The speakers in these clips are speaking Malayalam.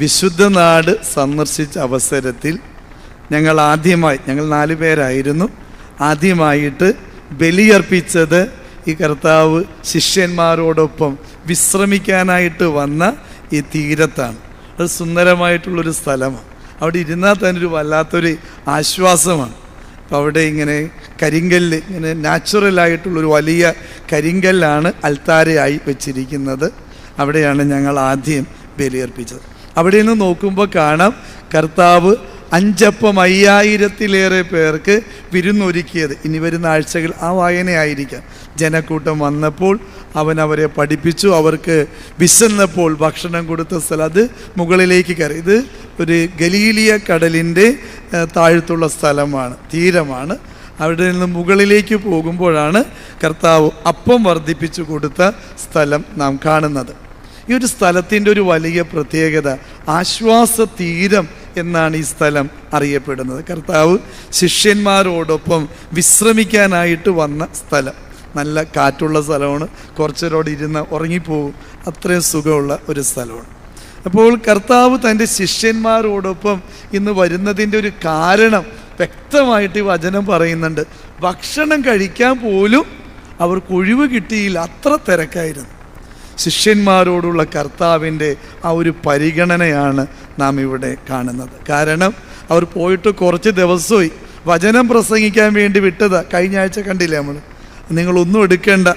വിശുദ്ധ നാട് സന്ദർശിച്ച അവസരത്തിൽ ഞങ്ങൾ ആദ്യമായി ഞങ്ങൾ നാല് പേരായിരുന്നു ആദ്യമായിട്ട് ബലിയർപ്പിച്ചത് ഈ കർത്താവ് ശിഷ്യന്മാരോടൊപ്പം വിശ്രമിക്കാനായിട്ട് വന്ന ഈ തീരത്താണ്. അത് സുന്ദരമായിട്ടുള്ളൊരു സ്ഥലമാണ്. അവിടെ ഇരുന്നാൽ തന്നെ ഒരു വല്ലാത്തൊരു ആശ്വാസമാണ്. അപ്പോൾ അവിടെ ഇങ്ങനെ കരിങ്കല്ല് ഇങ്ങനെ നാച്ചുറലായിട്ടുള്ളൊരു വലിയ കരിങ്കല്ലാണ് അൽത്താരയായി വെച്ചിരിക്കുന്നത്. അവിടെയാണ് ഞങ്ങൾ ആദ്യം ബലിയർപ്പിച്ചത്. അവിടെ നിന്ന് നോക്കുമ്പോൾ കാണാം കർത്താവ് അഞ്ചപ്പം അയ്യായിരത്തിലേറെ പേർക്ക് വിരുന്നൊരുക്കിയത്. ഇനി വരുന്ന ആഴ്ചകൾ ആ വായനയായിരിക്കാം. ജനക്കൂട്ടം വന്നപ്പോൾ അവൻ അവരെ പഠിപ്പിച്ചു. അവർക്ക് വിശന്നപ്പോൾ ഭക്ഷണം കൊടുത്ത സ്ഥലം അത് മുകളിലേക്ക് കയറി. ഇത് ഒരു ഗലീലിയ കടലിന്റെ താഴ്ത്തുള്ള സ്ഥലമാണ് തീരമാണ്. അവിടെ നിന്ന് മുകളിലേക്ക് പോകുമ്പോഴാണ് കർത്താവ് അപ്പം വർദ്ധിപ്പിച്ചു കൊടുത്ത സ്ഥലം നാം കാണുന്നത്. ഈ ഒരു സ്ഥലത്തിന്റെ ഒരു വലിയ പ്രത്യേകത ആശ്വാസ തീരം എന്നാണ് ഈ സ്ഥലം അറിയപ്പെടുന്നത്. കർത്താവ് ശിഷ്യന്മാരോടൊപ്പം വിശ്രമിക്കാനായിട്ട് വന്ന സ്ഥലം. നല്ല കാറ്റുള്ള സ്ഥലമാണ് കുറച്ചരോട് ഇരുന്ന് ഉറങ്ങിപ്പോകും. അത്രയും സുഖമുള്ള ഒരു സ്ഥലമാണ്. അപ്പോൾ കർത്താവ് തന്റെ ശിഷ്യന്മാരോടൊപ്പം ഇന്ന് വരുന്നതിന്റെ ഒരു കാരണം വ്യക്തമായിട്ട് ഈ വചനം പറയുന്നുണ്ട്. ഭക്ഷണം കഴിക്കാൻ പോലും അവർക്ക് ഒഴിവ് കിട്ടിയില്ല. അത്ര തിരക്കായിരുന്നു. ശിഷ്യന്മാരോടുള്ള കർത്താവിന്റെ ആ ഒരു പരിഗണനയാണ് നാം ഇവിടെ കാണുന്നത്. കാരണം അവർ പോയിട്ട് കുറച്ച് ദിവസമായി വചനം പ്രസംഗിക്കാൻ വേണ്ടി വിട്ടതാ. കഴിഞ്ഞ ആഴ്ച കണ്ടില്ലേ നമ്മൾ? നിങ്ങളൊന്നും എടുക്കേണ്ട.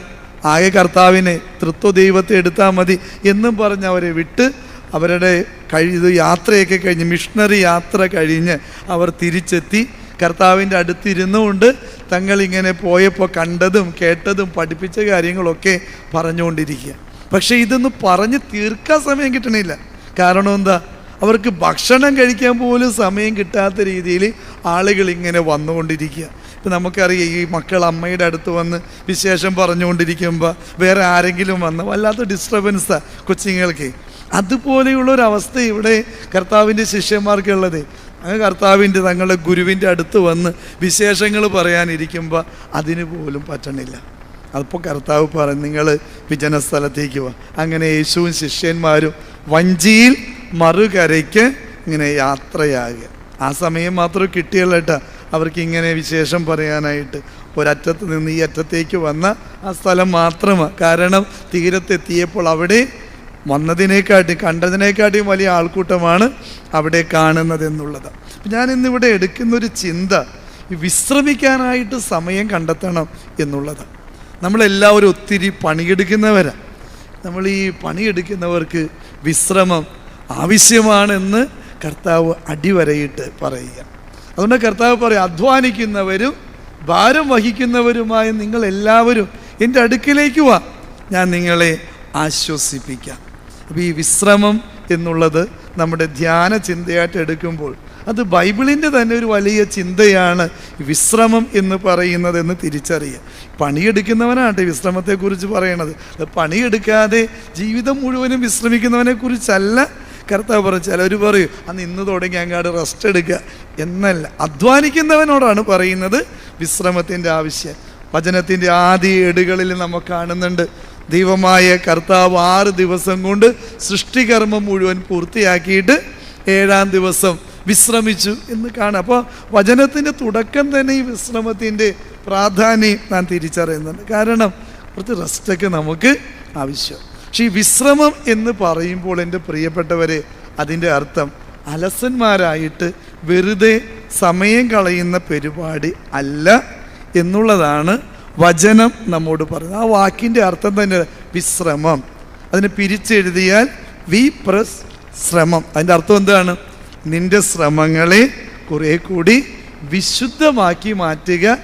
ആകെ കർത്താവിനെ തൃത്വ ദൈവത്തെ എടുത്താൽ മതി എന്നും പറഞ്ഞ് അവരെ വിട്ട് അവരുടെ കഴി യാത്രയൊക്കെ കഴിഞ്ഞ് മിഷണറി യാത്ര കഴിഞ്ഞ് അവർ തിരിച്ചെത്തി. കർത്താവിന്റെ അടുത്തിരുന്നുകൊണ്ട് തങ്ങളിങ്ങനെ പോയപ്പോൾ കണ്ടതും കേട്ടതും പഠിപ്പിച്ച കാര്യങ്ങളൊക്കെ പറഞ്ഞുകൊണ്ടിരിക്കുക. പക്ഷേ ഇതൊന്നും പറഞ്ഞ് തീർക്കാൻ സമയം കിട്ടണില്ല. കാരണം എന്താ? അവർക്ക് ഭക്ഷണം കഴിക്കാൻ പോലും സമയം കിട്ടാത്ത രീതിയിൽ ആളുകൾ ഇങ്ങനെ വന്നുകൊണ്ടിരിക്കുക. ഇപ്പം നമുക്കറിയാം ഈ മക്കൾ അമ്മയുടെ അടുത്ത് വന്ന് വിശേഷം പറഞ്ഞുകൊണ്ടിരിക്കുമ്പോൾ വേറെ ആരെങ്കിലും വന്ന് വല്ലാത്ത ഡിസ്റ്റർബൻസാണ് കൊച്ചുങ്ങൾക്ക്. അതുപോലെയുള്ള ഒരു അവസ്ഥ ഇവിടെ കർത്താവിന്റെ ശിഷ്യന്മാർക്കുള്ളത്. അങ്ങ് കർത്താവിന്റെ തങ്ങളുടെ ഗുരുവിന്റെ അടുത്ത് വന്ന് വിശേഷങ്ങൾ പറയാനിരിക്കുമ്പോൾ അതിന് പോലും പറ്റണില്ല. അപ്പോൾ കർത്താവ് പറഞ്ഞു നിങ്ങൾ വിജന സ്ഥലത്തേക്ക് അങ്ങനെ യേശുവും ശിഷ്യന്മാരും വഞ്ചിയിൽ മറുകരയ്ക്ക് ഇങ്ങനെ യാത്രയാകുക. ആ സമയം മാത്രം കിട്ടിയുള്ളൂ കേട്ടോ അവർക്ക് ഇങ്ങനെ വിശേഷം പറയാനായിട്ട് ഒരറ്റത്ത് നിന്ന് ഈ അറ്റത്തേക്ക് വന്ന ആ സ്ഥലം മാത്രമാണ് കാരണം തീരത്തെത്തിയപ്പോൾ അവിടെ വന്നതിനേക്കാട്ടി കണ്ടതിനേക്കാട്ടിയും വലിയ ആൾക്കൂട്ടമാണ് അവിടെ കാണുന്നത് എന്നുള്ളത് ഞാൻ ഇന്നിവിടെ എടുക്കുന്നൊരു ചിന്ത വിശ്രമിക്കാനായിട്ട് സമയം കണ്ടെത്തണം എന്നുള്ളത്. നമ്മളെല്ലാവരും ഒത്തിരി പണിയെടുക്കുന്നവരാണ് നമ്മൾ ഈ പണിയെടുക്കുന്നവർക്ക് വിശ്രമം ആവശ്യമാണെന്ന് കർത്താവ് അടിവരയിട്ട് പറയുക. അതുകൊണ്ട് കർത്താവ് പറയും അധ്വാനിക്കുന്നവരും ഭാരം വഹിക്കുന്നവരുമായ നിങ്ങൾ എല്ലാവരും എന്റെ അടുക്കിലേക്ക് വാ. ഞാൻ നിങ്ങളെ ആശ്വസിപ്പിക്കാം. അപ്പോൾ ഈ വിശ്രമം എന്നുള്ളത് നമ്മുടെ ധ്യാന ചിന്തയായിട്ട് എടുക്കുമ്പോൾ അത് ബൈബിളിന്റെ തന്നെ ഒരു വലിയ ചിന്തയാണ് വിശ്രമം എന്ന് പറയുന്നത് എന്ന് തിരിച്ചറിയുക. പണിയെടുക്കുന്നവനാണ് വിശ്രമത്തെക്കുറിച്ച് പറയണത്. അത് പണിയെടുക്കാതെ ജീവിതം മുഴുവനും വിശ്രമിക്കുന്നവനെക്കുറിച്ചല്ല കർത്താവ് പറഞ്ഞു ചിലർ പറയും അന്ന് ഇന്ന് തുടങ്ങി അങ്ങാട് റെസ്റ്റ് എടുക്കുക. എന്നല്ല. അധ്വാനിക്കുന്നവനോടാണ് പറയുന്നത് വിശ്രമത്തിന്റെ ആവശ്യം. വചനത്തിന്റെ ആദ്യ ഏടുകളിൽ നമുക്ക് കാണുന്നുണ്ട് ദൈവമായ കർത്താവ് ആറ് ദിവസം കൊണ്ട് സൃഷ്ടികർമ്മം മുഴുവൻ പൂർത്തിയാക്കിയിട്ട് ഏഴാം ദിവസം വിശ്രമിച്ചു എന്ന് കാണാം. അപ്പോൾ വചനത്തിന്റെ തുടക്കം തന്നെ ഈ വിശ്രമത്തിന്റെ പ്രാധാന്യം ഞാൻ തിരിച്ചറിയുന്നുണ്ട്. കാരണം കുറച്ച് റെസ്റ്റൊക്കെ നമുക്ക് ആവശ്യം. പക്ഷേ ഈ വിശ്രമം എന്ന് പറയുമ്പോൾ എന്റെ പ്രിയപ്പെട്ടവരെ അതിന്റെ അർത്ഥം അലസന്മാരായിട്ട് വെറുതെ സമയം കളയുന്ന പരിപാടി അല്ല എന്നുള്ളതാണ് വചനം നമ്മോട് പറയുന്നത്. ആ വാക്കിന്റെ അർത്ഥം തന്നെ വിശ്രമം. അതിനെ പിരിച്ചെഴുതിയാൽ വി പ്രസ് ശ്രമം അതിന്റെ അർത്ഥം എന്താണ്? നിന്റെ ശ്രമങ്ങളെ കുറെ കൂടി വിശുദ്ധമാക്കി മാറ്റുക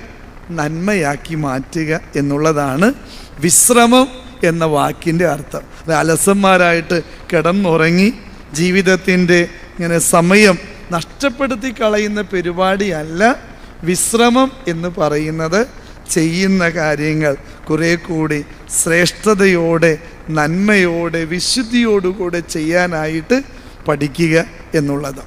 നന്മയാക്കി മാറ്റുക എന്നുള്ളതാണ് വിശ്രമം എന്ന വാക്കിന്റെ അർത്ഥം. അത് അലസന്മാരായിട്ട് കിടന്നുറങ്ങി ജീവിതത്തിന്റെ ഇങ്ങനെ സമയം നഷ്ടപ്പെടുത്തി കളയുന്ന പരിപാടിയല്ല വിശ്രമം എന്ന് പറയുന്നത്. ചെയ്യുന്ന കാര്യങ്ങൾ കുറേ കൂടി ശ്രേഷ്ഠതയോടെ നന്മയോടെ വിശുദ്ധിയോടുകൂടെ ചെയ്യാനായിട്ട് പഠിക്കുക എന്നുള്ളത്.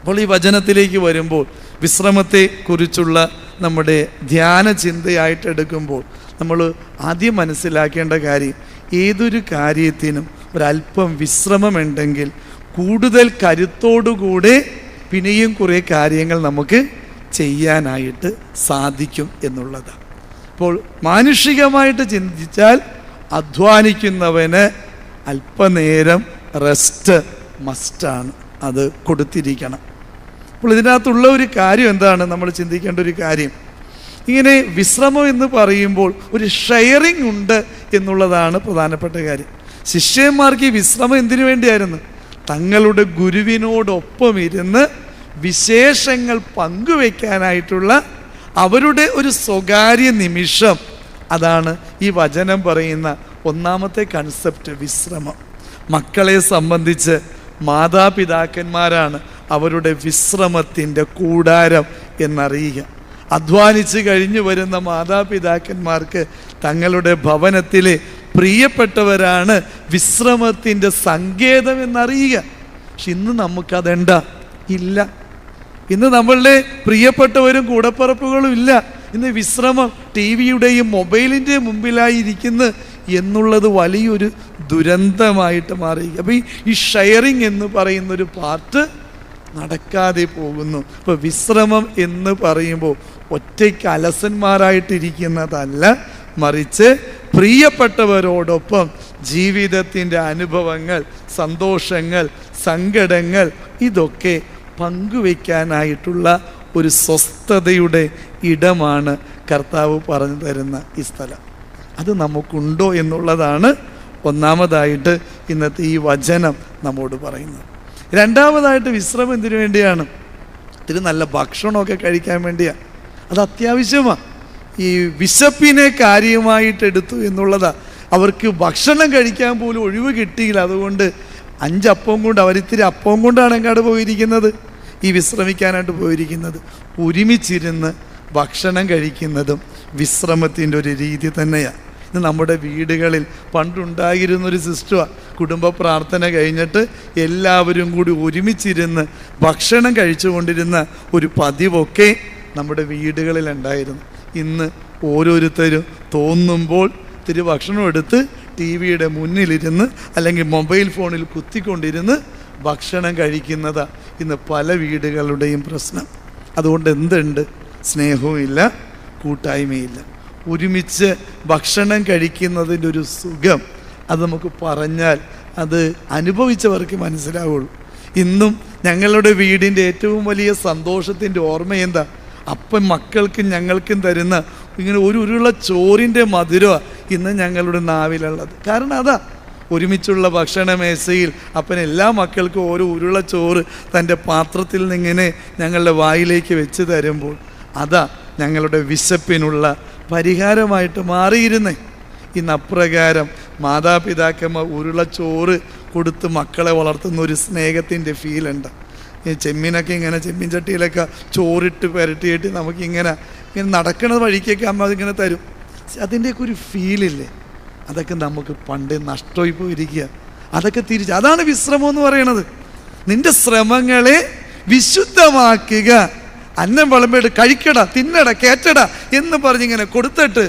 അപ്പോൾ ഈ വചനത്തിലേക്ക് വരുമ്പോൾ വിശ്രമത്തെ കുറിച്ചുള്ള നമ്മുടെ ധ്യാന ചിന്തയായിട്ട് എടുക്കുമ്പോൾ നമ്മൾ ആദ്യം മനസ്സിലാക്കേണ്ട കാര്യം ഏതൊരു കാര്യത്തിനും ഒരല്പം വിശ്രമമുണ്ടെങ്കിൽ കൂടുതൽ കരുത്തോടുകൂടെ പിന്നെയും കുറേ കാര്യങ്ങൾ നമുക്ക് ചെയ്യാനായിട്ട് സാധിക്കും എന്നുള്ളതാണ് അപ്പോൾ മാനുഷികമായിട്ട് ചിന്തിച്ചാൽ അധ്വാനിക്കുന്നവന് അല്പനേരം റെസ്റ്റ് മസ്റ്റാണ്. അത് കൊടുത്തിരിക്കണം. അപ്പോൾ ഇതിനകത്തുള്ള ഒരു കാര്യം എന്താണ്? നമ്മൾ ചിന്തിക്കേണ്ട ഒരു കാര്യം. ഇങ്ങനെ വിശ്രമം എന്ന് പറയുമ്പോൾ ഒരു ഷെയറിംഗ് ഉണ്ട് എന്നുള്ളതാണ് പ്രധാനപ്പെട്ട കാര്യം. ശിഷ്യന്മാർക്ക് ഈ വിശ്രമം എന്തിനു വേണ്ടിയായിരുന്നു? തങ്ങളുടെ ഗുരുവിനോടൊപ്പം ഇരുന്ന് വിശേഷങ്ങൾ പങ്കുവെക്കാനായിട്ടുള്ള അവരുടെ ഒരു സ്വകാര്യ നിമിഷം. അതാണ് ഈ വചനം പറയുന്ന ഒന്നാമത്തെ കൺസെപ്റ്റ് വിശ്രമം. മക്കളെ സംബന്ധിച്ച് മാതാപിതാക്കന്മാരാണ് അവരുടെ വിശ്രമത്തിന്റെ കൂടാരം എന്നറിയുക. അധ്വാനിച്ച് കഴിഞ്ഞു വരുന്ന മാതാപിതാക്കന്മാർക്ക് തങ്ങളുടെ ഭവനത്തിലെ പ്രിയപ്പെട്ടവരാണ് വിശ്രമത്തിന്റെ സങ്കേതം എന്നറിയുക. പക്ഷെ ഇന്ന് നമുക്കതെണ്ട ഇല്ല. ഇന്ന് നമ്മളുടെ പ്രിയപ്പെട്ടവരും കൂടപ്പറപ്പുകളും ഇല്ല. ഇന്ന് വിശ്രമം ടി വിയുടെയും മൊബൈലിന്റെയും മുമ്പിലായി ഇരിക്കുന്നു. എന്നുള്ളത് വലിയൊരു ദുരന്തമായിട്ട് മാറി അപ്പോൾ ഈ ഷെയറിങ് എന്ന് പറയുന്നൊരു പാർട്ട് നടക്കാതെ പോകുന്നു. ഇപ്പോൾ വിശ്രമം എന്ന് പറയുമ്പോൾ ഒറ്റയ്ക്ക് അലസന്മാരായിട്ടിരിക്കുന്നതല്ല മറിച്ച് പ്രിയപ്പെട്ടവരോടൊപ്പം ജീവിതത്തിന്റെ അനുഭവങ്ങൾ സന്തോഷങ്ങൾ സങ്കടങ്ങൾ ഇതൊക്കെ പങ്കുവയ്ക്കാനായിട്ടുള്ള ഒരു സ്വസ്ഥതയുടെ ഇടമാണ് കർത്താവ് പറഞ്ഞു തരുന്ന ഈ സ്ഥലം. അത് നമുക്കുണ്ടോ എന്നുള്ളതാണ് ഒന്നാമതായിട്ട് ഇന്നത്തെ ഈ വചനം നമ്മോട് പറയുന്നത്. രണ്ടാമതായിട്ട് വിശ്രമം എന്തിനു വേണ്ടിയാണ്? ഇത്തിരി നല്ല ഭക്ഷണമൊക്കെ കഴിക്കാൻ വേണ്ടിയാണ് അത് അത്യാവശ്യമാണ് ഈ വിശപ്പിനെ കാര്യമായിട്ട് എടുത്തു എന്നുള്ളതാണ് അവർക്ക് ഭക്ഷണം കഴിക്കാൻ പോലും ഒഴിവ് കിട്ടിയില്ല. അതുകൊണ്ട് അഞ്ചപ്പം കൊണ്ട് അവരിത്തിരി അപ്പം കൊണ്ടാണ് എങ്ങാട് പോയിരിക്കുന്നത്. ഈ വിശ്രമിക്കാനായിട്ട് പോയിരിക്കുന്നത്. ഒരുമിച്ചിരുന്ന് ഭക്ഷണം കഴിക്കുന്നതും വിശ്രമത്തിന്റെ ഒരു രീതി തന്നെയാണ് ഇത് നമ്മുടെ വീടുകളിൽ പണ്ടുണ്ടായിരുന്നൊരു സിസ്റ്റമാണ് കുടുംബ പ്രാർത്ഥന കഴിഞ്ഞിട്ട് എല്ലാവരും കൂടി ഒരുമിച്ചിരുന്ന് ഭക്ഷണം കഴിച്ചുകൊണ്ടിരുന്ന ഒരു പതിവൊക്കെ നമ്മുടെ വീടുകളിൽ ഉണ്ടായിരുന്നു ഇന്ന് ഓരോരുത്തരും തോന്നുമ്പോൾ ഇത്തിരി ഭക്ഷണം എടുത്ത് ടി വിയുടെ മുന്നിലിരുന്ന് അല്ലെങ്കിൽ മൊബൈൽ ഫോണിൽ കുത്തിക്കൊണ്ടിരുന്ന് ഭക്ഷണം കഴിക്കുന്നത് ഇന്ന് പല വീടുകളുടെയും പ്രശ്നം. അതുകൊണ്ട് എന്തുണ്ട്? സ്നേഹവും ഇല്ല കൂട്ടായ്മയില്ല. ഒരുമിച്ച് ഭക്ഷണം കഴിക്കുന്നതിന്റെ ഒരു സുഖം. അത് നമുക്ക് പറഞ്ഞാൽ അത് അനുഭവിച്ചവർക്ക് മനസ്സിലാവുള്ളൂ. ഇന്നും ഞങ്ങളുടെ വീടിന്റെ ഏറ്റവും വലിയ സന്തോഷത്തിന്റെ ഓർമ്മ എന്താ? അപ്പം മക്കൾക്കും ഞങ്ങൾക്കും തരുന്ന ഇങ്ങനെ ഒരു ഉരുള ചോറിന്റെ മധുരമാണ് ഇന്ന് ഞങ്ങളുടെ നാവിലുള്ളത്. കാരണം അതാ ഒരുമിച്ചുള്ള ഭക്ഷണമേശയിൽ അപ്പൻ എല്ലാ മക്കൾക്കും ഓരോ ഉരുള ചോറ് തന്റെ പാത്രത്തിൽ നിന്നിങ്ങനെ ഞങ്ങളുടെ വായിലേക്ക് വെച്ച് തരുമ്പോൾ അതാ ഞങ്ങളുടെ വിശപ്പിനുള്ള പരിഹാരമായിട്ട് മാറിയിരുന്നേ. ഇന്ന് അപ്രകാരം മാതാപിതാക്കന്മാർ ഉരുളച്ചോറ് ചോറ് കൊടുത്ത് മക്കളെ വളർത്തുന്ന ഒരു സ്നേഹത്തിന്റെ ഫീലുണ്ട് ഈ ചെമ്മീനൊക്കെ ഇങ്ങനെ ചെമ്മീൻ ചട്ടിയിലൊക്കെ ചോറിട്ട് പുരട്ടിയിട്ട് നമുക്കിങ്ങനെ ഇങ്ങനെ നടക്കുന്ന വഴിക്കൊക്കെ അമ്മ അതിങ്ങനെ തരും. അതിന്റെയൊക്കെ ഒരു ഫീലില്ലേ അതൊക്കെ നമുക്ക് പണ്ട് നഷ്ടമായി പോയിരിക്കുക. അതൊക്കെ തിരിച്ച് അതാണ് വിശ്രമം എന്ന് പറയണത്. നിന്റെ ശ്രമങ്ങളെ വിശുദ്ധമാക്കുക. അന്നം വിളമ്പേട്ട് കഴിക്കട തിന്നട കേറ്റട എന്ന് പറഞ്ഞിങ്ങനെ കൊടുത്തിട്ട്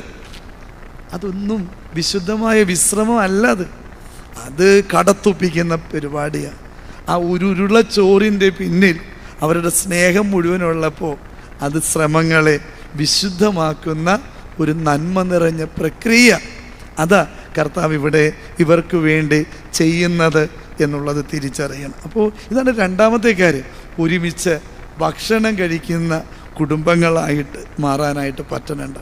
അതൊന്നും വിശുദ്ധമായ വിശ്രമം അല്ല അത്. കടത്തുപ്പിക്കുന്ന പരിപാടിയാണ് ആ ഉരുള ചോറിന്റെ പിന്നിൽ അവരുടെ സ്നേഹം മുഴുവനുള്ളപ്പോൾ അത് ശ്രമങ്ങളെ വിശുദ്ധമാക്കുന്ന ഒരു നന്മ നിറഞ്ഞ പ്രക്രിയ. അതാ കർത്താവ് ഇവിടെ ഇവർക്ക് വേണ്ടി ചെയ്യുന്നത് എന്നുള്ളത് തിരിച്ചറിയണം. അപ്പോൾ ഇതാണ് രണ്ടാമത്തെ കാര്യം. ഒരുമിച്ച് ഭക്ഷണം കഴിക്കുന്ന കുടുംബങ്ങളായിട്ട് മാറാനായിട്ട് പറ്റുന്നുണ്ട്.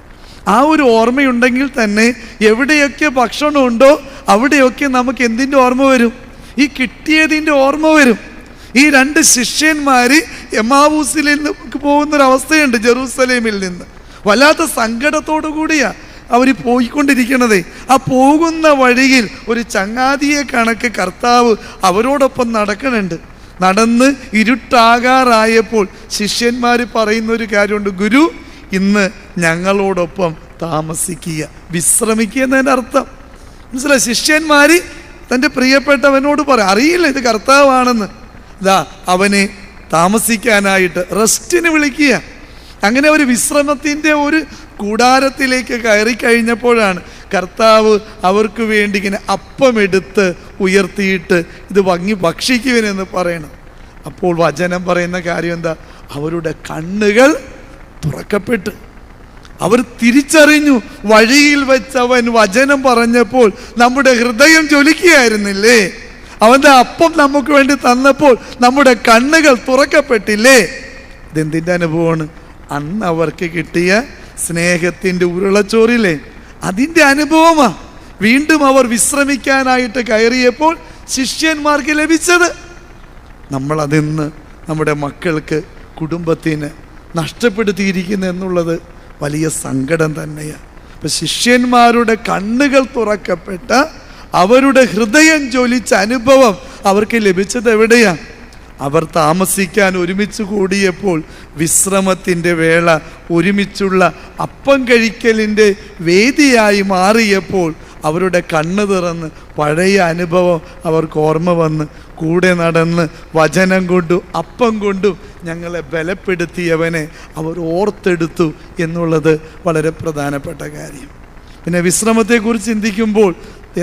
ആ ഒരു ഓർമ്മയുണ്ടെങ്കിൽ തന്നെ എവിടെയൊക്കെ ഭക്ഷണമുണ്ടോ അവിടെയൊക്കെ നമുക്ക് എന്തിന്റെ ഓർമ്മ വരും? ഈ കിട്ടിയതിന്റെ ഓർമ്മ വരും. ഈ രണ്ട് ശിഷ്യന്മാർ എമാവൂസിൽ നിന്ന് പോകുന്നൊരവസ്ഥയുണ്ട് ജെറൂസലേമിൽ നിന്ന്. വല്ലാത്ത സങ്കടത്തോടു കൂടിയാ അവർ പോയിക്കൊണ്ടിരിക്കണത്. ആ പോകുന്ന വഴിയിൽ ഒരു ചങ്ങാതിയെ കണക്ക് കർത്താവ് അവരോടൊപ്പം നടക്കണുണ്ട് നടന്ന് ഇരുട്ടാകാറായപ്പോൾ ശിഷ്യന്മാർ പറയുന്ന ഒരു കാര്യമുണ്ട്. ഗുരു ഇന്ന് ഞങ്ങളോടൊപ്പം താമസിക്കുക വിശ്രമിക്കുക എന്നതിന്റെ അർത്ഥം. മനസ്സിലായി? ശിഷ്യന്മാർ തന്റെ പ്രിയപ്പെട്ടവനോട് പറ അറിയില്ല ഇത് കർത്താവാണെന്ന്. ഇതാ അവനെ താമസിക്കാനായിട്ട് റെസ്റ്റിന് വിളിക്കുക. അങ്ങനെ ഒരു വിശ്രമത്തിന്റെ ഒരു കൂടാരത്തിലേക്ക് കയറി കഴിഞ്ഞപ്പോഴാണ് കർത്താവ് അവർക്ക് വേണ്ടി ഇങ്ങനെ അപ്പമെടുത്ത് ഉയർത്തിയിട്ട് ഇത് ഭംഗി ഭക്ഷിക്കുവനെന്ന് പറയണം. അപ്പോൾ വചനം പറയുന്ന കാര്യം എന്താ? അവരുടെ കണ്ണുകൾ തുറക്കപ്പെട്ടു. അവർ തിരിച്ചറിഞ്ഞു വഴിയിൽ വെച്ച് അവൻ വചനം പറഞ്ഞപ്പോൾ നമ്മുടെ ഹൃദയം ജ്വലിക്കുകയായിരുന്നില്ലേ? അവന്റെ അപ്പം നമുക്ക് വേണ്ടി തന്നപ്പോൾ നമ്മുടെ കണ്ണുകൾ തുറക്കപ്പെട്ടില്ലേ? ഇതെന്തിന്റെ അനുഭവമാണ്? അന്ന് അവർക്ക് കിട്ടിയ സ്നേഹത്തിന്റെ ഉരുളച്ചോറില്ലേ? അതിന്റെ അനുഭവമാണ് വീണ്ടും അവർ വിശ്രമിക്കാനായിട്ട് കയറിയപ്പോൾ ശിഷ്യന്മാർക്ക് ലഭിച്ചത് നമ്മളതിന്ന് നമ്മുടെ മക്കൾക്ക് കുടുംബത്തിന് നഷ്ടപ്പെടുത്തിയിരിക്കുന്നു എന്നുള്ളത് വലിയ സങ്കടം തന്നെയാണ് അപ്പം ശിഷ്യന്മാരുടെ കണ്ണുകൾ തുറക്കപ്പെട്ട അവരുടെ ഹൃദയം ജ്വലിച്ച അനുഭവം അവർക്ക് ലഭിച്ചത് എവിടെയാ? അവർ താമസിക്കാൻ ഒരുമിച്ച് കൂടിയപ്പോൾ വിശ്രമത്തിന്റെ വേള ഒരുമിച്ചുള്ള അപ്പം കഴിക്കലിന്റെ വേദിയായി മാറിയപ്പോൾ അവരുടെ കണ്ണ് തുറന്ന് പഴയ അനുഭവം അവർക്ക് ഓർമ്മ വന്ന് കൂടെ നടന്ന് വചനം കൊണ്ടും അപ്പം കൊണ്ടും ഞങ്ങളെ ബലപ്പെടുത്തിയവനെ അവർ ഓർത്തെടുത്തു എന്നുള്ളത് വളരെ പ്രധാനപ്പെട്ട കാര്യം. പിന്നെ വിശ്രമത്തെക്കുറിച്ച് ചിന്തിക്കുമ്പോൾ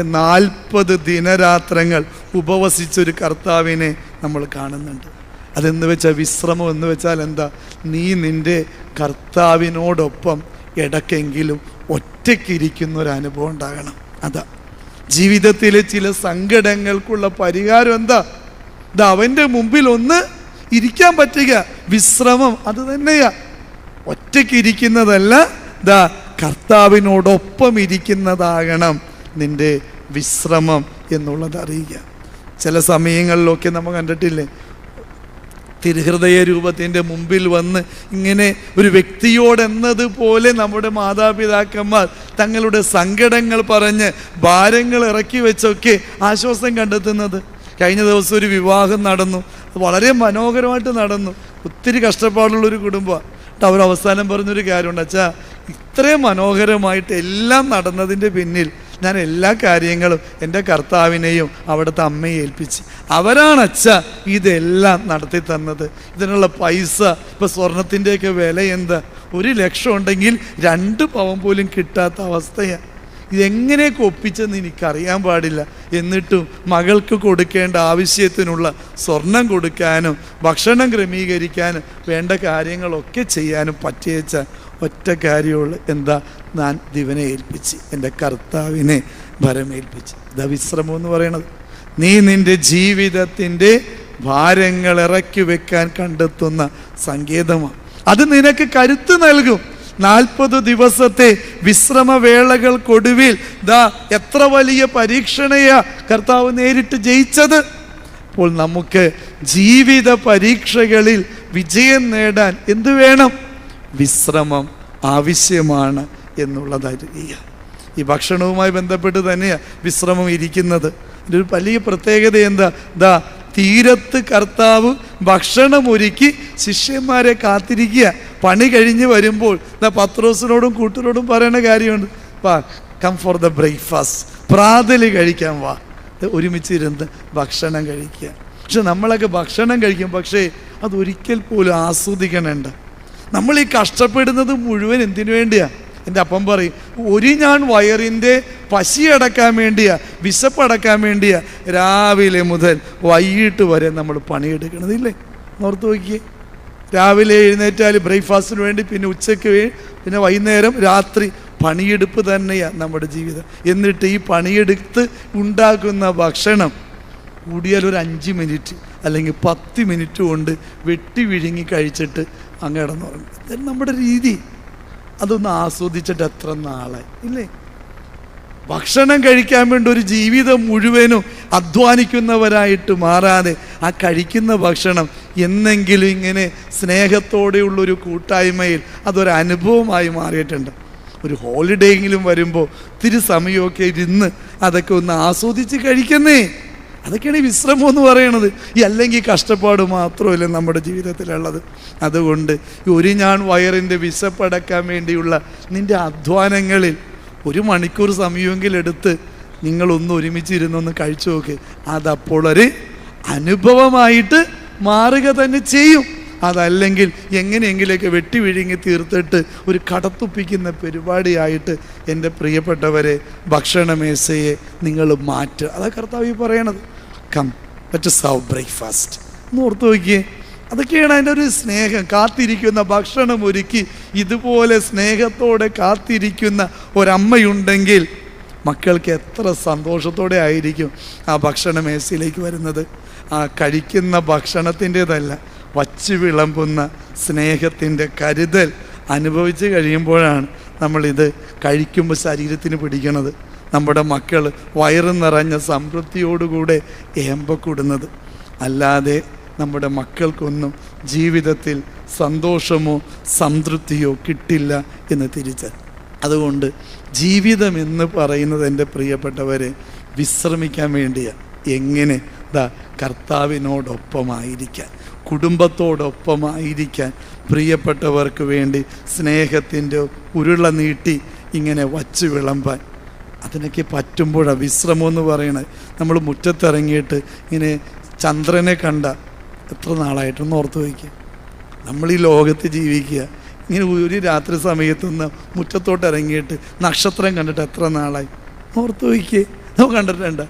നാൽപ്പത് ദിനരാത്രങ്ങൾ ഉപവസിച്ചൊരു കർത്താവിനെ നമ്മൾ കാണുന്നുണ്ട്. അതെന്ന് വെച്ചാൽ വിശ്രമം എന്ന് വെച്ചാൽ എന്താ? നീ നിന്റെ കർത്താവിനോടൊപ്പം ഇടയ്ക്കെങ്കിലും ഒറ്റയ്ക്കിരിക്കുന്ന ഒരു അനുഭവം ഉണ്ടാകണം. അതാ. ജീവിതത്തിലെ ചില സങ്കടങ്ങൾക്കുള്ള പരിഹാരം എന്താ? ഇത് അവന്റെ മുമ്പിൽ ഒന്ന് ഇരിക്കാൻ പറ്റുക. വിശ്രമം അത് തന്നെയാ. ഒറ്റയ്ക്ക് ഇരിക്കുന്നതല്ല ദാ കർത്താവിനോടൊപ്പം ഇരിക്കുന്നതാകണം. നിന്റെ വിശ്രമം എന്നുള്ളത് അറിയുക. ചില സമയങ്ങളിലൊക്കെ നമ്മൾ കണ്ടിട്ടില്ലേ? തിരുഹൃദയ രൂപത്തിന്റെ മുമ്പിൽ വന്ന് ഇങ്ങനെ ഒരു വ്യക്തിയോടെന്നതുപോലെ നമ്മുടെ മാതാപിതാക്കന്മാർ തങ്ങളുടെ സങ്കടങ്ങൾ പറഞ്ഞ് ഭാരങ്ങൾ ഇറക്കി വെച്ചൊക്കെ ആശ്വാസം കണ്ടെത്തുന്നത്. കഴിഞ്ഞ ദിവസം ഒരു വിവാഹം നടന്നു. വളരെ മനോഹരമായിട്ട് നടന്നു. ഒത്തിരി കഷ്ടപ്പാടുള്ളൊരു കുടുംബമാണ്. അവർ അവസാനം പറഞ്ഞൊരു കാര്യമുണ്ട്. അച്ഛാ ഇത്രയും മനോഹരമായിട്ട് എല്ലാം നടന്നതിന്റെ പിന്നിൽ ഞാൻ എല്ലാ കാര്യങ്ങളും എന്റെ കർത്താവിനെയും അവിടുത്തെ അമ്മയെ ഏൽപ്പിച്ച്. അവരാണ് അച്ഛ ഇതെല്ലാം നടത്തി തന്നത്. ഇതിനുള്ള പൈസ ഇപ്പം സ്വർണത്തിന്റെയൊക്കെ വില എന്താ? ഒരു ലക്ഷം ഉണ്ടെങ്കിൽ രണ്ട് പവൻ പോലും കിട്ടാത്ത അവസ്ഥയാണ് ഇതെങ്ങനെയൊക്കെ ഒപ്പിച്ചെന്ന് എനിക്കറിയാൻ പാടില്ല. എന്നിട്ടും മകൾക്ക് കൊടുക്കേണ്ട ആവശ്യത്തിനുള്ള സ്വർണം കൊടുക്കാനും ഭക്ഷണം ക്രമീകരിക്കാനും വേണ്ട കാര്യങ്ങളൊക്കെ ചെയ്യാനും പറ്റിയച്ച ഒറ്റ കാര്യമുള്ളൂ. എന്താ? ഞാൻ ദിവനെ ഏൽപ്പിച്ച് എന്റെ കർത്താവിനെ ഭരമേൽപ്പിച്ച് ഇതാ വിശ്രമം എന്ന് പറയണത്. നീ നിന്റെ ജീവിതത്തിന്റെ ഭാരങ്ങൾ ഇറക്കി വെക്കാൻ കണ്ടെത്തുന്ന സങ്കേതമാണ് അത് നിനക്ക് കരുത്ത് നൽകും. നാൽപ്പത് ദിവസത്തെ വിശ്രമവേളകൾക്കൊടുവിൽ ദാ എത്ര വലിയ പരീക്ഷണയാ കർത്താവ് നേരിട്ട് ജയിച്ചത്. അപ്പോൾ നമുക്ക് ജീവിത പരീക്ഷകളിൽ വിജയം നേടാൻ എന്തു വേണം? വിശ്രമം ആവശ്യമാണ്. എന്നുള്ളതറിയുക ഈ ഭക്ഷണവുമായി ബന്ധപ്പെട്ട് തന്നെയാണ് വിശ്രമം ഇരിക്കുന്നത്. ഇതിന്റെ ഒരു വലിയ പ്രത്യേകത എന്താ? ദാ തീരത്ത് കർത്താവ് ഭക്ഷണമൊരുക്കി ശിഷ്യന്മാരെ കാത്തിരിക്കുക. പണി കഴിഞ്ഞ് വരുമ്പോൾ ദാ പത്രോസിനോടും കൂട്ടരോടും പറയുന്ന കാര്യമുണ്ട്. വാ കം ഫോർ ദ ബ്രേക്ക്ഫാസ്റ്റ് പ്രാതൽ കഴിക്കാൻ വാ. ഒരുമിച്ച് ഒരുമിച്ചിരുന്ന് ഭക്ഷണം കഴിക്കുക. പക്ഷെ നമ്മളൊക്കെ ഭക്ഷണം കഴിക്കും. പക്ഷേ അതൊരിക്കൽ പോലും ആസ്വദിക്കണുണ്ട്. നമ്മൾ ഈ കഷ്ടപ്പെടുന്നത് മുഴുവൻ എന്തിനു വേണ്ടിയാ? എന്റെ അപ്പം പറയും ഒരു ഞാൻ വയറിന്റെ പശി പശിയടക്കാൻ വേണ്ടിയാ വിശപ്പടക്കാൻ വേണ്ടിയാ രാവിലെ മുതൽ വൈകിട്ട് വരെ നമ്മൾ പണിയെടുക്കണതില്ലേ ഓർത്ത് നോക്കിയേ. രാവിലെ എഴുന്നേറ്റാൽ ബ്രേക്ക്ഫാസ്റ്റിന് വേണ്ടി പിന്നെ ഉച്ചയ്ക്ക് പിന്നെ വൈകുന്നേരം രാത്രി പണിയെടുപ്പ് തന്നെയാണ് നമ്മുടെ ജീവിതം. എന്നിട്ട് ഈ പണിയെടുത്ത് ഉണ്ടാക്കുന്ന ഭക്ഷണം കൂടിയാൽ ഒരു അഞ്ച് മിനിറ്റ് അല്ലെങ്കിൽ പത്ത് മിനിറ്റ് കൊണ്ട് വെട്ടി വിഴുങ്ങി കഴിച്ചിട്ട് അങ്ങ് ഇത് നമ്മുടെ രീതി. അതൊന്ന് ആസ്വദിച്ചിട്ട് എത്ര നാളെ ഇല്ലേ? ഭക്ഷണം കഴിക്കാൻ വേണ്ടി ഒരു ജീവിതം മുഴുവനും അധ്വാനിക്കുന്നവരായിട്ട് മാറാതെ ആ കഴിക്കുന്ന ഭക്ഷണം എന്നെങ്കിലും ഇങ്ങനെ സ്നേഹത്തോടെയുള്ളൊരു കൂട്ടായ്മയിൽ അതൊരു അനുഭവമായി മാറിയിട്ടുണ്ട്. ഒരു ഹോളിഡേയെങ്കിലും വരുമ്പോൾ തിരു സമയമൊക്കെ ഇരുന്ന് അതൊക്കെ ഒന്ന് ആസ്വദിച്ച് കഴിക്കുന്നേ. അതൊക്കെയാണ് വിശ്രമം എന്ന് പറയണത്. ഈ അല്ലെങ്കിൽ കഷ്ടപ്പാട് മാത്രമല്ല നമ്മുടെ ജീവിതത്തിലുള്ളത്. അതുകൊണ്ട് ഒരു ഞാൻ വയറിന്റെ വിശപ്പടക്കാൻ വേണ്ടിയുള്ള നിന്റെ അധ്വാനങ്ങളിൽ ഒരു മണിക്കൂർ സമയമെങ്കിലും എടുത്ത് നിങ്ങളൊന്ന് ഒരുമിച്ചിരുന്നൊന്ന് കഴിച്ചു നോക്ക്. അതപ്പോൾ ഒരു അനുഭവമായിട്ട് മാറുക തന്നെ ചെയ്യും. അതല്ലെങ്കിൽ എങ്ങനെയെങ്കിലൊക്കെ വെട്ടി വിഴുങ്ങി തീർത്തിട്ട് ഒരു കടത്തുപ്പിക്കുന്ന പരിപാടിയായിട്ട് എന്റെ പ്രിയപ്പെട്ടവരെ ഭക്ഷണമേശയെ നിങ്ങൾ മാറ്റുക. അതാ കർത്താവ് ഈ പറയണത്. കം ലെറ്റ് സവ് ബ്രേക്ക്ഫാസ്റ്റ് എന്ന് ഓർത്ത് നോക്കിയേ. അതൊക്കെയാണ് അതിന്റെ ഒരു സ്നേഹം. കാത്തിരിക്കുന്ന ഭക്ഷണം ഒരുക്കി ഇതുപോലെ സ്നേഹത്തോടെ കാത്തിരിക്കുന്ന ഒരമ്മയുണ്ടെങ്കിൽ മക്കൾക്ക് എത്ര സന്തോഷത്തോടെ ആയിരിക്കും ആ ഭക്ഷണ മേശയിലേക്ക് വരുന്നത്. ആ കഴിക്കുന്ന ഭക്ഷണത്തിന്റെതല്ല വച്ച് വിളമ്പുന്ന സ്നേഹത്തിന്റെ കരുതൽ അനുഭവിച്ച് കഴിയുമ്പോഴാണ് നമ്മളിത് കഴിക്കുമ്പോൾ ശരീരത്തിന് പിടിക്കണത്. നമ്മുടെ മക്കൾ വയറ് നിറഞ്ഞ സമൃദ്ധിയോടുകൂടെ ഏമ്പക്കൂടുന്നത്. അല്ലാതെ നമ്മുടെ മക്കൾക്കൊന്നും ജീവിതത്തിൽ സന്തോഷമോ സംതൃപ്തിയോ കിട്ടില്ല എന്ന് തിരിച്ചറിയും അതുകൊണ്ട് ജീവിതം എന്ന് പറയുന്നത് എന്റെ പ്രിയപ്പെട്ടവരെ വിശ്രമിക്കാൻ വേണ്ടിയാണ് എങ്ങനെ? ദാ കർത്താവിനോടൊപ്പമായിരിക്കാൻ കുടുംബത്തോടൊപ്പമായിരിക്കാൻ പ്രിയപ്പെട്ടവർക്ക് വേണ്ടി സ്നേഹത്തിന്റെ ഉരുള നീട്ടി ഇങ്ങനെ വച്ചു വിളമ്പാൻ. അതിനൊക്കെ പറ്റുമ്പോഴാണ് വിശ്രമം എന്ന് പറയണത് നമ്മൾ മുറ്റത്തിറങ്ങിയിട്ട് ഇങ്ങനെ ചന്ദ്രനെ കണ്ട എത്ര നാളായിട്ടൊന്ന് ഓർത്ത് വയ്ക്കുക നമ്മൾ ഈ ലോകത്ത് ജീവിക്കുക. ഇങ്ങനെ ഒരു രാത്രി സമയത്തുനിന്ന് മുറ്റത്തോട്ട് ഇറങ്ങിയിട്ട് നക്ഷത്രം കണ്ടിട്ട് എത്ര നാളായി? ഓർത്ത് വയ്ക്കുക നമ്മൾ കണ്ടിട്ടുണ്ട്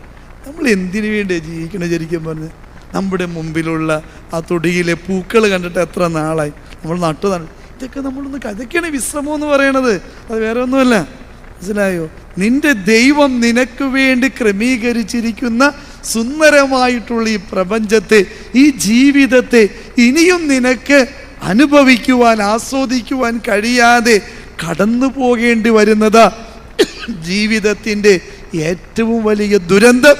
നമ്മൾ എന്തിനു വേണ്ടിയാണ് ജീവിക്കണേ ശരിക്കും പറഞ്ഞ്? നമ്മുടെ മുമ്പിലുള്ള ആ തൊടിയിലെ പൂക്കൾ കണ്ടിട്ട് എത്ര നാളായി? നമ്മൾ നട്ടു നട ഇതൊക്കെ നമ്മളൊന്ന് ഇതൊക്കെയാണ് വിശ്രമം എന്ന് പറയണത്. അത് വേറെ ഒന്നുമല്ല. മനസ്സിലായോ? നിന്റെ ദൈവം നിനക്ക് വേണ്ടി ക്രമീകരിച്ചിരിക്കുന്ന സുന്ദരമായിട്ടുള്ള ഈ പ്രപഞ്ചത്തെ ഈ ജീവിതത്തെ ഇനിയും നിനക്ക് അനുഭവിക്കുവാൻ ആസ്വദിക്കുവാൻ കഴിയാതെ കടന്നു പോകേണ്ടി വരുന്നതാ ജീവിതത്തിന്റെ ഏറ്റവും വലിയ ദുരന്തം.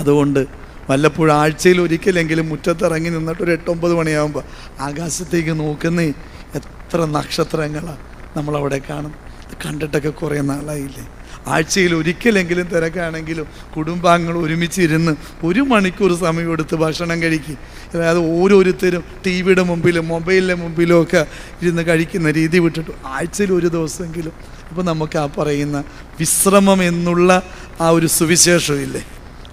അതുകൊണ്ട് വല്ലപ്പോഴും ആഴ്ചയിൽ ഒരിക്കലെങ്കിലും മുറ്റത്തിറങ്ങി നിന്നിട്ട് ഒരു എട്ടൊമ്പത് മണിയാകുമ്പോൾ ആകാശത്തേക്ക് നോക്കുന്നേ എത്ര നക്ഷത്രങ്ങളാണ് നമ്മളവിടെ കാണും കണ്ടിട്ടൊക്കെ കുറേ നാളായില്ലേ? ആഴ്ചയിൽ ഒരിക്കലെങ്കിലും തിരക്കാണെങ്കിലും കുടുംബാംഗങ്ങൾ ഒരുമിച്ചിരുന്ന് ഒരു മണിക്കൂർ സമയം എടുത്ത് ഭക്ഷണം കഴിക്കും. അതായത് ഓരോരുത്തരും ടി വിയുടെ മുമ്പിലും മൊബൈലിന്റെ മുമ്പിലും ഒക്കെ ഇരുന്ന് കഴിക്കുന്ന രീതി വിട്ടിട്ട് ആഴ്ചയിൽ ഒരു ദിവസമെങ്കിലും അപ്പോൾ നമുക്ക് ആ പറയുന്ന വിശ്രമം എന്നുള്ള ആ ഒരു സുവിശേഷമില്ലേ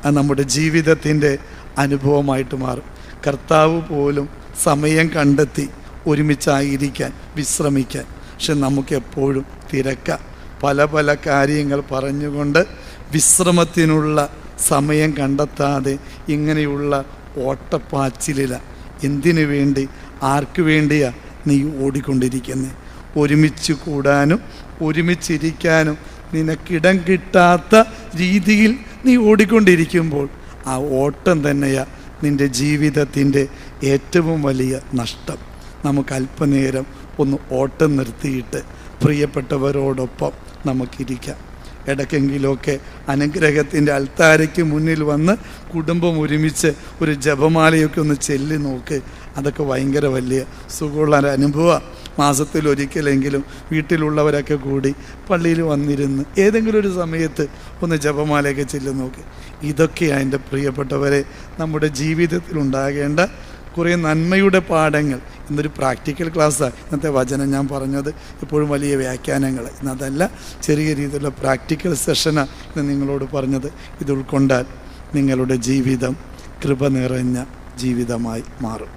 അത് നമ്മുടെ ജീവിതത്തിന്റെ അനുഭവമായിട്ട് മാറും. കർത്താവ് പോലും സമയം കണ്ടെത്തി ഒരുമിച്ചായിരിക്കാൻ വിശ്രമിക്കാൻ. പക്ഷെ നമുക്ക് എപ്പോഴും തിരക്ക. പല പല കാര്യങ്ങൾ പറഞ്ഞുകൊണ്ട് വിശ്രമത്തിനുള്ള സമയം കണ്ടെത്താതെ ഇങ്ങനെയുള്ള ഓട്ടപ്പാച്ചിലില. എന്തിനു വേണ്ടി? ആർക്കു വേണ്ടിയാ നീ ഓടിക്കൊണ്ടിരിക്കുന്നത് ഒരുമിച്ച് കൂടാനും ഒരുമിച്ചിരിക്കാനും നിനക്കിടം കിട്ടാത്ത രീതിയിൽ നീ ഓടിക്കൊണ്ടിരിക്കുമ്പോൾ ആ ഓട്ടം തന്നെയാ നിന്റെ ജീവിതത്തിന്റെ ഏറ്റവും വലിയ നഷ്ടം. നമുക്ക് അല്പനേരം ഒന്ന് ഓട്ടം നിർത്തിയിട്ട് പ്രിയപ്പെട്ടവരോടൊപ്പം നമുക്കിരിക്കാം. ഇടയ്ക്കെങ്കിലുമൊക്കെ അനുഗ്രഹത്തിന്റെ അൽത്താരയ്ക്ക് മുന്നിൽ വന്ന് കുടുംബം ഒരുമിച്ച് ഒരു ജപമാലയൊക്കെ ഒന്ന് ചെല്ലി നോക്ക്. അതൊക്കെ ഭയങ്കര വലിയ സുഖമുള്ള ഒരു അനുഭവം. മാസത്തിൽ ഒരിക്കലെങ്കിലും വീട്ടിലുള്ളവരൊക്കെ കൂടി പള്ളിയിൽ വന്നിരുന്ന് ഏതെങ്കിലും ഒരു സമയത്ത് ഒന്ന് ജപമാലയൊക്കെ ചെല്ലി നോക്ക്. ഇതൊക്കെയാണ് എന്റെ പ്രിയപ്പെട്ടവരെ നമ്മുടെ ജീവിതത്തിൽ ഉണ്ടാകേണ്ട കുറേ നന്മയുടെ പാഠങ്ങൾ. ഇന്നൊരു പ്രാക്ടിക്കൽ ക്ലാസ്സാണ് ഇന്നത്തെ വചനം ഞാൻ പറഞ്ഞത് എപ്പോഴും വലിയ വ്യാഖ്യാനങ്ങൾ. ഇന്നതല്ല ചെറിയ രീതിയിലുള്ള പ്രാക്ടിക്കൽ സെഷനാണ് ഇന്ന് നിങ്ങളോട് പറഞ്ഞത്. ഇത് ഉൾക്കൊണ്ടാൽ നിങ്ങളുടെ ജീവിതം കൃപ നിറഞ്ഞ ജീവിതമായി മാറും.